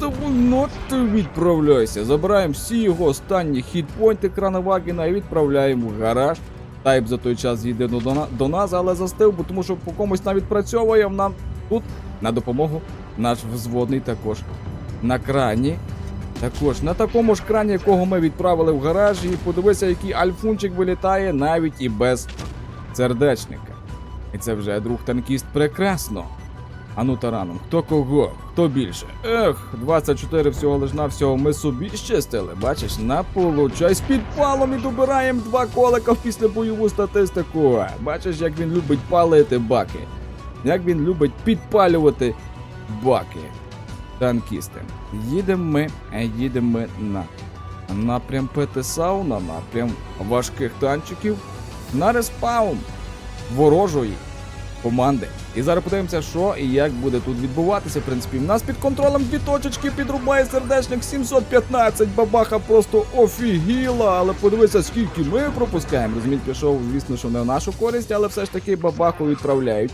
давно ти відправляйся. Забираємо всі його останні хітпойнти Кранавагіна і відправляємо в гараж. Тайп за той час їде до, до нас, але застив, бо тому що по комусь нам відпрацьовує нам тут на допомогу наш взводний також на крані. Також на такому ж крані, якого ми відправили в гараж, і подивися, який альфунчик вилітає навіть і без сердечника. І це вже друг танкіст прекрасно. Ану тараном, хто кого, хто більше. Ех, 24 всього лиш на всього ми собі щастили. Бачиш, на получай з підпалом і добираємо два колика в після бойову статистику. Бачиш, як він любить палити баки. Як він любить підпалювати баки. Танкісти. Їдемо ми, е, їдемо ми на напрям ПТСАУ, на напрям важких танчиків, на респаун ворожої команди. І зараз подивимося, що і як буде тут відбуватися. В принципі, в нас під контролем дві точечки підрубає сердечник 715. Бабаха просто офігіла. Але подивися, скільки ми пропускаємо. Розумієте, пішов, звісно, що не в нашу користь, але все ж таки бабаху відправляють.